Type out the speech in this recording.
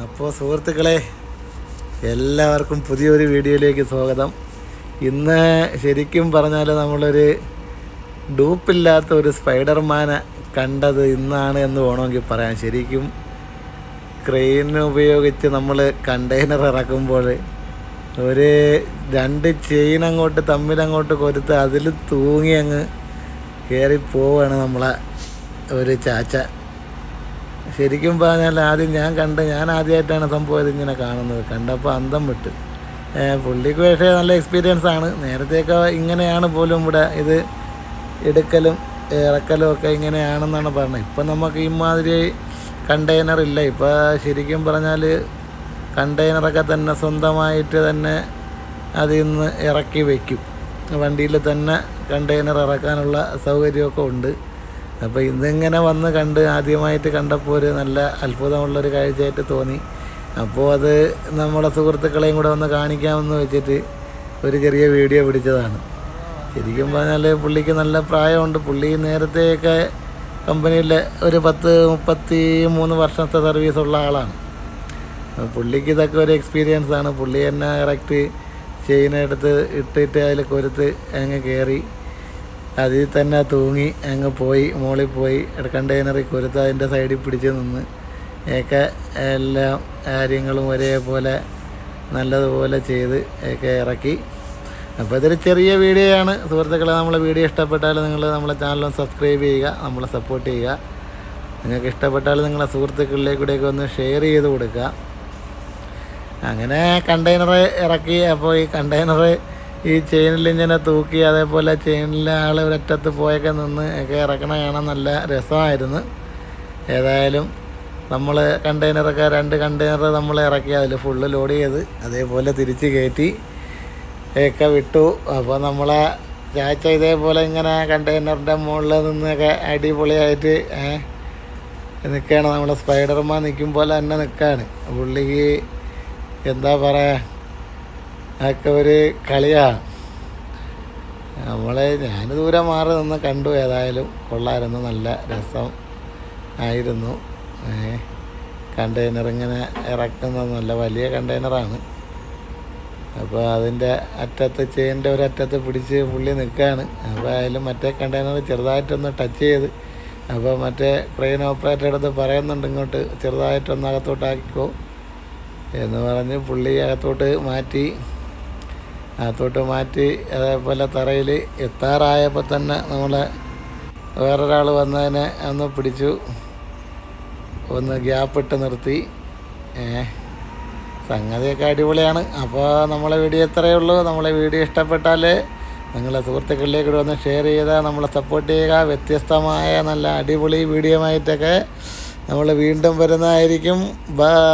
അപ്പോൾ സുഹൃത്തുക്കളെ എല്ലാവർക്കും പുതിയൊരു വീഡിയോയിലേക്ക് സ്വാഗതം. ഇന്ന് ശരിക്കും പറഞ്ഞാൽ നമ്മളൊരു ഡൂപ്പില്ലാത്ത ഒരു സ്പൈഡർമാനെ കണ്ടത് ഇന്നാണ് എന്ന് വേണമെങ്കിൽ പറയാം. ശരിക്കും ക്രെയിൻ ഉപയോഗിച്ച് നമ്മൾ കണ്ടെയ്നർ ഇറക്കുമ്പോൾ ഒരു രണ്ട് ചെയിൻ അങ്ങോട്ട് തമ്മിലങ്ങോട്ട് കൊരുത്ത് അതിൽ തൂങ്ങി അങ്ങ് കയറി പോവാണ് നമ്മളെ ഒരു ചാച്ച. ശരിക്കും പറഞ്ഞാൽ ആദ്യം ഞാൻ കണ്ട് ഞാൻ ആദ്യമായിട്ടാണ് സംഭവം ഇതിങ്ങനെ കാണുന്നത്. കണ്ടപ്പോൾ അന്തം വിട്ട്. പുള്ളിക്ക് പക്ഷേ നല്ല എക്സ്പീരിയൻസ് ആണ്. നേരത്തെയൊക്കെ ഇങ്ങനെയാണ് പോലും ഇവിടെ ഇത് എടുക്കലും ഇറക്കലും ഒക്കെ ഇങ്ങനെയാണെന്നാണ് പറഞ്ഞത്. ഇപ്പം നമുക്ക് ഇമാതിരി കണ്ടെയ്നർ ഇല്ല. ഇപ്പോൾ ശരിക്കും പറഞ്ഞാൽ കണ്ടെയ്നറൊക്കെ തന്നെ സ്വന്തമായിട്ട് തന്നെ അതിൽ നിന്ന് ഇറക്കി വയ്ക്കും വണ്ടിയിൽ തന്നെ കണ്ടെയ്നർ ഇറക്കാനുള്ള സൗകര്യമൊക്കെ ഉണ്ട്. അപ്പോൾ ഇതിങ്ങനെ വന്ന് കണ്ട് ആദ്യമായിട്ട് കണ്ടപ്പോൾ ഒരു നല്ല അത്ഭുതമുള്ളൊരു കാഴ്ചയായിട്ട് തോന്നി. അപ്പോൾ അത് നമ്മുടെ സുഹൃത്തുക്കളെയും കൂടെ ഒന്ന് കാണിക്കാമെന്ന് വെച്ചിട്ട് ഒരു ചെറിയ വീഡിയോ പിടിച്ചതാണ്. ശരിക്കും പറഞ്ഞാൽ പുള്ളിക്ക് നല്ല പ്രായമുണ്ട്. പുള്ളി നേരത്തെയൊക്കെ കമ്പനിയിലെ ഒരു പത്ത് മുപ്പത്തി മൂന്ന് വർഷത്തെ സർവീസുള്ള ആളാണ്. അപ്പോൾ പുള്ളിക്ക് ഇതൊക്കെ ഒരു എക്സ്പീരിയൻസ് ആണ്. പുള്ളി തന്നെ കറക്റ്റ് ചെയിനെടുത്ത് ഇട്ടിട്ട് അതിൽ കൊരുത്ത് അങ്ങ് കയറി അതിൽ തന്നെ തൂങ്ങി അങ്ങ് പോയി മുകളിൽ പോയി കണ്ടെയ്നറിൽ കൊരുത്ത് അതിന്റെ സൈഡിൽ പിടിച്ച് നിന്ന്. ഒക്കെ എല്ലാ കാര്യങ്ങളും ഒരേപോലെ നല്ലതുപോലെ ചെയ്ത് ഒക്കെ ഇറക്കി. അപ്പോൾ ഇതൊരു ചെറിയ വീഡിയോ ആണ്. സുഹൃത്തുക്കളെ നമ്മളെ വീഡിയോ ഇഷ്ടപ്പെട്ടാൽ നിങ്ങൾ നമ്മളെ ചാനൽ സബ്സ്ക്രൈബ് ചെയ്യുക നമ്മളെ സപ്പോർട്ട് ചെയ്യുക. നിങ്ങൾക്ക് ഇഷ്ടപ്പെട്ടാൽ നിങ്ങളെ സുഹൃത്തുക്കളിലേക്കൂടെയൊക്കെ ഒന്ന് ഷെയർ ചെയ്ത് കൊടുക്കുക. അങ്ങനെ കണ്ടെയ്നർ ഇറക്കി. അപ്പോൾ ഈ കണ്ടെയ്നർ ഈ ചെയിനിൽ ഇങ്ങനെ തൂക്കി അതേപോലെ ചെയിനിലെ ആൾ ഒരറ്റത്ത് പോയൊക്കെ നിന്ന് ഒക്കെ ഇറക്കണ കാണാൻ നല്ല രസമായിരുന്നു. ഏതായാലും നമ്മൾ കണ്ടെയ്നറൊക്കെ രണ്ട് കണ്ടെയ്നർ നമ്മൾ ഇറക്കി അതിൽ ഫുള്ള് ലോഡ് ചെയ്ത് അതേപോലെ തിരിച്ച് കയറ്റി ഒക്കെ വിട്ടു. അപ്പോൾ നമ്മളെ ചാച്ച ഇതേപോലെ ഇങ്ങനെ കണ്ടെയ്നറിന്റെ മുകളിൽ നിന്നൊക്കെ അടിപൊളിയായിട്ട് നിൽക്കുകയാണ് നമ്മുടെ സ്പൈഡർമാൻ നിൽക്കും പോലെ തന്നെ നിൽക്കുകയാണ് പുള്ളിക്ക് എന്താ പറയുക അതൊക്കെ ഒരു കളിയാണ് നമ്മളെ ഞാൻ ദൂരെ മാറി നിന്ന് കണ്ടു. ഏതായാലും കൊള്ളായിരുന്നു. നല്ല രസം ആയിരുന്നു. കണ്ടെയ്നർ ഇങ്ങനെ ഇറക്കുന്ന നല്ല വലിയ കണ്ടെയ്നറാണ് അപ്പോൾ അതിന്റെ അറ്റത്ത് ചെയിന്റെ ഒരു അറ്റത്ത് പിടിച്ച് പുള്ളി നിൽക്കുകയാണ് അപ്പോൾ അതിലും മറ്റേ കണ്ടെയ്നർ ചെറുതായിട്ടൊന്ന് ടച്ച് ചെയ്ത്. അപ്പോൾ മറ്റേ ക്രെയിൻ ഓപ്പറേറ്റർ അടുത്ത് പറയുന്നുണ്ട് ഇങ്ങോട്ട് ചെറുതായിട്ടൊന്ന് അകത്തോട്ടാക്കിക്കോ എന്ന് പറഞ്ഞ് പുള്ളി അകത്തോട്ട് മാറ്റി. അകത്തോട്ട് മാറ്റി അതേപോലെ തറയിൽ എത്താറായപ്പോൾ തന്നെ നമ്മൾ വേറൊരാൾ വന്നതിനെ ഒന്ന് പിടിച്ചു. ഒന്ന് ഗ്യാപ്പ് ഇട്ട് നിർത്തി. സംഗതിയൊക്കെ അടിപൊളിയാണ്. അപ്പോൾ നമ്മളെ വീഡിയോ ഇത്രയേ ഉള്ളൂ. നമ്മളെ വീഡിയോ ഇഷ്ടപ്പെട്ടാൽ നിങ്ങളെ സുഹൃത്തുക്കളിലേക്ക് വന്ന് ഷെയർ ചെയ്താൽ നമ്മളെ സപ്പോർട്ട് ചെയ്യുക. വ്യത്യസ്തമായ നല്ല അടിപൊളി വീഡിയോ ആയിട്ടൊക്കെ നമ്മൾ വീണ്ടും വരുന്നതായിരിക്കും. ബൈ